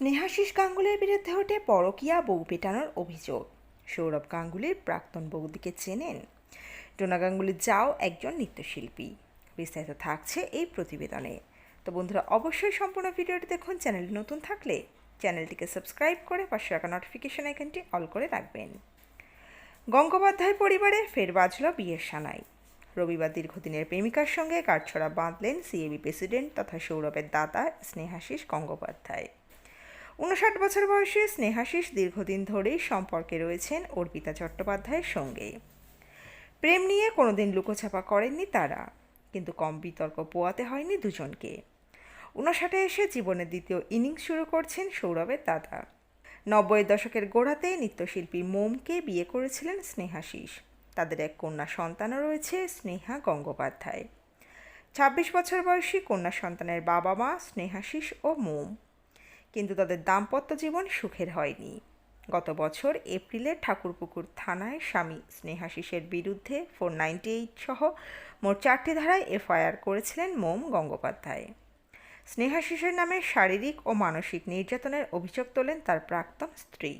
স্নেহাশিস গাঙ্গুলির বিরুদ্ধে ওঠে পরকীয়া বউ পেটানোর অভিযোগ। সৌরভ গাঙ্গুলির প্রাক্তন বৌদিকে চেনেন। ডোনা গাঙ্গুলি যাও একজন নৃত্যশিল্পী। বিস্তারিত থাকছে এই প্রতিবেদনে। তো বন্ধুরা, অবশ্যই সম্পূর্ণ ভিডিওটি দেখুন চ্যানেলটি নতুন থাকলে চ্যানেলটিকে সাবস্ক্রাইব করে পাশে রাখা নোটিফিকেশন আইকনটি অল করে রাখবেন। গঙ্গোপাধ্যায় পরিবারে ফের বাজল বিয়ের সানাই। রবিবার দীর্ঘদিনের প্রেমিকার সঙ্গে কাঠছড়া বাঁধলেন সিএবি প্রেসিডেন্ট তথা সৌরভের দাদা স্নেহাশিস গঙ্গোপাধ্যায়। উনষাট বছর বয়সী স্নেহাশিস দীর্ঘদিন ধরেই সম্পর্কে রয়েছেন অর্পিতা চট্টোপাধ্যায়ের সঙ্গে প্রেম নিয়ে কোনোদিন লুকোছাপা করেননি তারা, কিন্তু কম বিতর্ক পোয়াতে হয়নি দুজনকে। উনষাটে এসে জীবনের দ্বিতীয় ইনিংস শুরু করছেন সৌরভের দাদা। নব্বইয়ের দশকের গোড়াতে নৃত্যশিল্পী মোমকে বিয়ে করেছিলেন স্নেহাশিস। তাদের এক কন্যা সন্তানও রয়েছে, স্নেহা গঙ্গোপাধ্যায়। ছাব্বিশ বছর বয়সী কন্যা সন্তানের বাবা মা স্নেহাশিস ও মোম। কিন্তু তাদের দাম্পত্য জীবন সুখের হয়নি। গত বছর এপ্রিলে ঠাকুরপুকুর থানায় স্বামী স্নেহাশিসের বিরুদ্ধে ফোর নাইনটি এইট সহ মোট চারটি ধারায় এফআইআর করেছিলেন মোম গঙ্গোপাধ্যায়। স্নেহাশিসের নামে শারীরিক ও মানসিক নির্যাতনের অভিযোগ তোলেন তার প্রাক্তন স্ত্রী।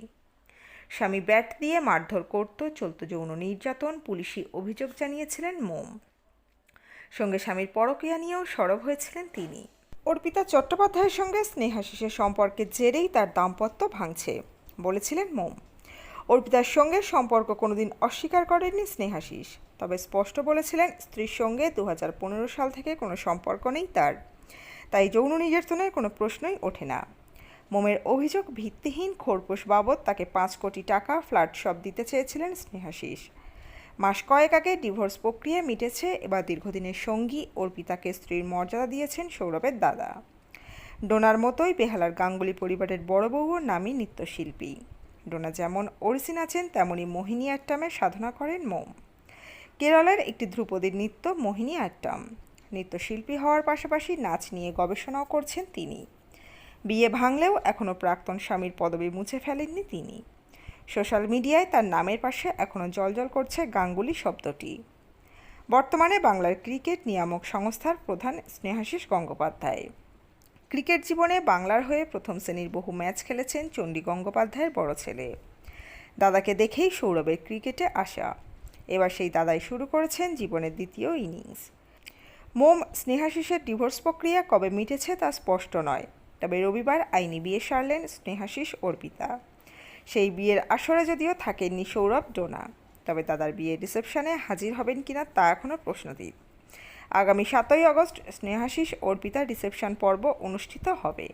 স্বামী ব্যাট দিয়ে মারধর করত, চলত যৌন নির্যাতন, পুলিশি অভিযোগ জানিয়েছিলেন মোম। সঙ্গে স্বামীর পরকীয়া নিয়েও সরব হয়েছিলেন তিনি। অর্পিতা চট্টোপাধ্যায়ের সঙ্গে স্নেহাশিসের সম্পর্কের জেরেই তার দাম্পত্য ভাঙছে, বলেছিলেন মোম অর্পিতার সঙ্গে সম্পর্ক কোনোদিন অস্বীকার করেননি স্নেহাশিস তবে স্পষ্ট বলেছিলেন স্ত্রীর সঙ্গে দু হাজার পনেরো সাল থেকে কোনো সম্পর্ক নেই তার। তাই যৌন নির্যাতনের কোনো প্রশ্নই ওঠে না। মোমের অভিযোগ ভিত্তিহীন খোরপোশ বাবদ তাকে পাঁচ কোটি টাকা ফ্ল্যাট সব দিতে চেয়েছিলেন স্নেহাশিস মাস কয়েক আগে ডিভোর্স প্রক্রিয়া মিটেছে, এবার দীর্ঘদিনের সঙ্গী অর্পিতাকে স্ত্রীর মর্যাদা দিয়েছেন সৌরভের দাদা। ডোনার মতোই বেহালার গাঙ্গুলি পরিবারের বড় বউও নামী নৃত্যশিল্পী। ডোনা যেমন অরিজিন আছেন তেমনই মোহিনী আট্টামের সাধনা করেন মোম। কেরলের একটি ধ্রুপদীর নৃত্য মোহিনী আট্টাম। নৃত্যশিল্পী হওয়ার পাশাপাশি নাচ নিয়ে গবেষণাও করছেন তিনি। বিয়ে ভাঙলেও এখনও প্রাক্তন স্বামীর পদবি মুছে ফেলেননি তিনি। সোশ্যাল মিডিয়ায় তার নামের পাশে এখনও জলজল করছে গাঙ্গুলি শব্দটি। বর্তমানে বাংলার ক্রিকেট নিয়ামক সংস্থার প্রধান স্নেহাশিস গঙ্গোপাধ্যায়। ক্রিকেট জীবনে বাংলার হয়ে প্রথম শ্রেণির বহু ম্যাচ খেলেছেন চণ্ডী গঙ্গোপাধ্যায়ের বড় ছেলে। দাদাকে দেখেই সৌরভের ক্রিকেটে আসা এবার সেই দাদাই শুরু করেছেন জীবনের দ্বিতীয় ইনিংস। মোম স্নেহাশিসের ডিভোর্স প্রক্রিয়া কবে মিটেছে তা স্পষ্ট নয়, তবে রবিবার আইনি বিয়ে সারলেন স্নেহাশিস অর্পিতা। সেই বিয়ের আসরে যদিও থাকেননি সৌরভ ডোনা, তবে দাদার বিয়ের রিসেপশনে হাজির হবেন কিনা তা এখনও প্রশ্নতীত। আগামী সাতই আগস্ট স্নেহাশিস অর্পিতার রিসেপশন পর্ব অনুষ্ঠিত হবে।